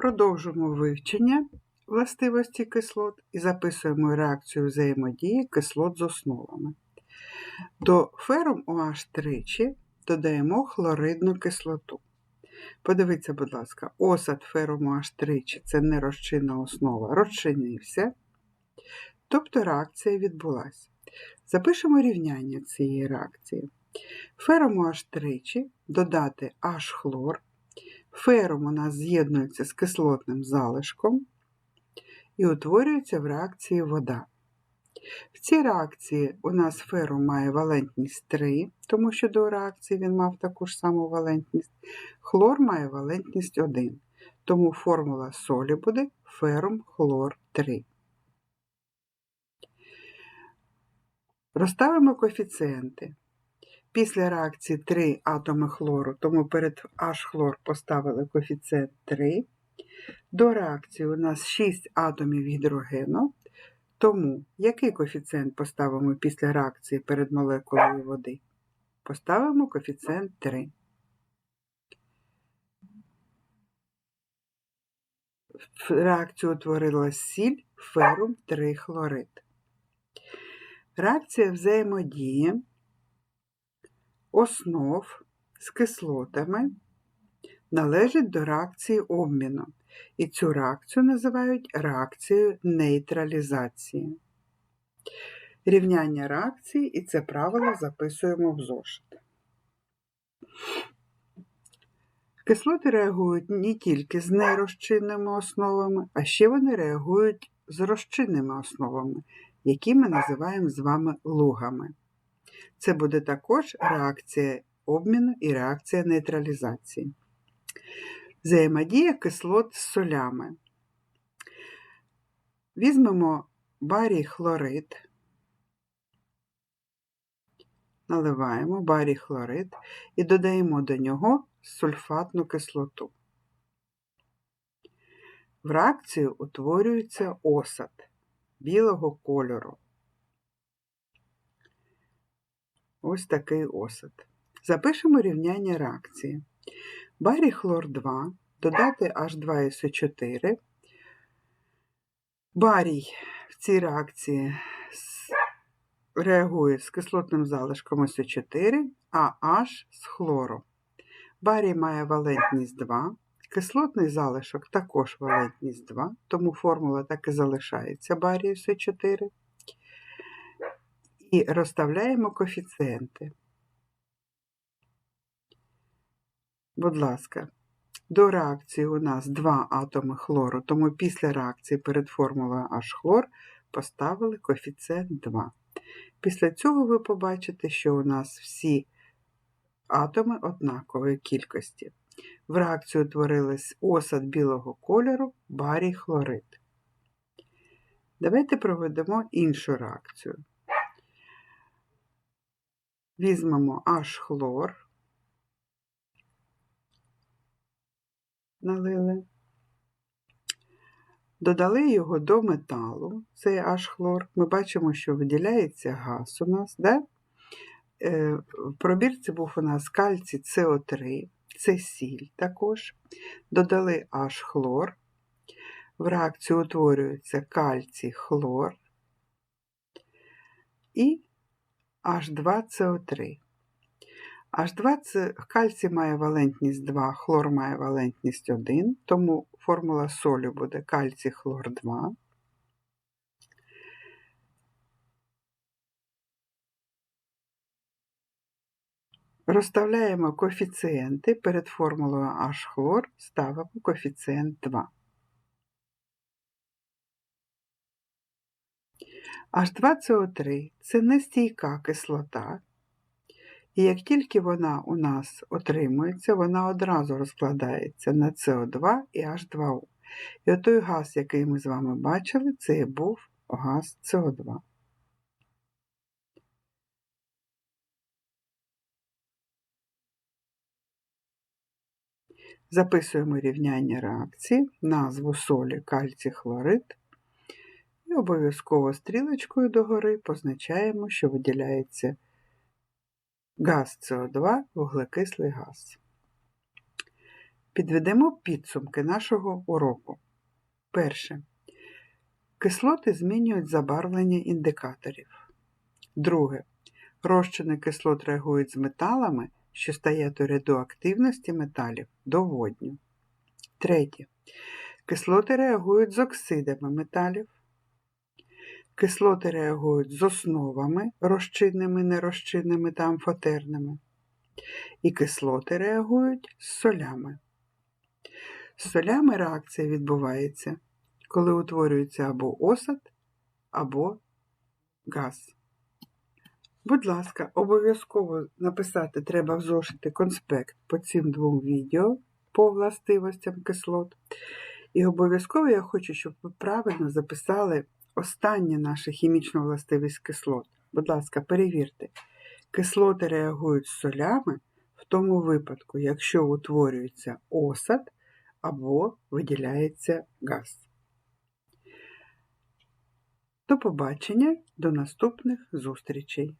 Продовжуємо вивчення властивості кислот і записуємо реакцію взаємодії кислот з основами. До ферум OH тричі додаємо хлоридну кислоту. Подивіться, будь ласка, осад ферум OH тричі це нерозчинна основа, розчинився, тобто реакція відбулася. Запишемо рівняння цієї реакції. Ферум OH тричі додати H-хлор. Ферум у нас з'єднується з кислотним залишком і утворюється в реакції вода. В цій реакції у нас ферум має валентність 3, тому що до реакції він мав таку ж саму валентність. Хлор має валентність 1, тому формула солі буде ферум хлор 3. Розставимо коефіцієнти. Після реакції 3 атоми хлору, тому перед H-хлор поставили коефіцієнт 3. До реакції у нас 6 атомів гідрогену. Тому який коефіцієнт поставимо після реакції перед молекулою води? Поставимо коефіцієнт 3. В реакцію утворилась сіль ферум 3 хлорид. Реакція взаємодії основ з кислотами належить до реакції обміну, і цю реакцію називають реакцією нейтралізації. Рівняння реакції і це правило записуємо в зошит. Кислоти реагують не тільки з нерозчинними основами, а ще вони реагують з розчинними основами, які ми називаємо з вами лугами. Це буде також реакція обміну і реакція нейтралізації. Взаємодія кислот з солями. Візьмемо барій хлорид, наливаємо барій хлорид і додаємо до нього сульфатну кислоту. В реакцію утворюється осад білого кольору. Ось такий осад. Запишемо рівняння реакції. Барій хлор 2, додати H2SO4. Барій в цій реакції реагує з кислотним залишком СО4, а H з хлору. Барій має валентність 2, кислотний залишок також валентність 2, тому формула так і залишається барію С4 і розставляємо коефіцієнти. Будь ласка, до реакції у нас два атоми хлору, тому після реакції перед формулою H-хлор поставили коефіцієнт 2. Після цього ви побачите, що у нас всі атоми однакової кількості. В реакцію утворились осад білого кольору, барій хлорид. Давайте проведемо іншу реакцію. Візьмемо H-хлор, налили, додали його до металу, цей H-хлор. Ми бачимо, що виділяється газ у нас. Да? Е, в пробірці був у нас кальцій СО3, це сіль також. Додали H-хлор. В реакцію утворюється кальцій хлор і H2CO3. H2 це кальцій має валентність 2, хлор має валентність 1, тому формула солі буде кальцій хлор 2. Розставляємо коефіцієнти перед формулою H-хлор ставимо коефіцієнт 2. H2CO3 це нестійка кислота, і як тільки вона у нас отримується, вона одразу розкладається на СО2 і H2O. І отой газ, який ми з вами бачили, це і був газ СО2. Записуємо рівняння реакції, назву солі кальцій хлорид і обов'язково стрілочкою догори позначаємо, що виділяється газ СО2, вуглекислий газ. Підведемо підсумки нашого уроку. Перше. Кислоти змінюють забарвлення індикаторів. Друге. Розчини кислот реагують з металами, що стоять у ряду металів до водню. Третє. Кислоти реагують з оксидами металів. Кислоти реагують з основами розчинними, нерозчинними та амфотерними. І кислоти реагують з солями. З солями реакція відбувається, коли утворюється або осад, або газ. Будь ласка, обов'язково написати треба в зошити конспект по цим двом відео по властивостям кислот. І обов'язково я хочу, щоб ви правильно записали останнє наше хімічно властивість кислот. Будь ласка, перевірте. Кислоти реагують з солями в тому випадку, якщо утворюється осад або виділяється газ. До побачення, до наступних зустрічей!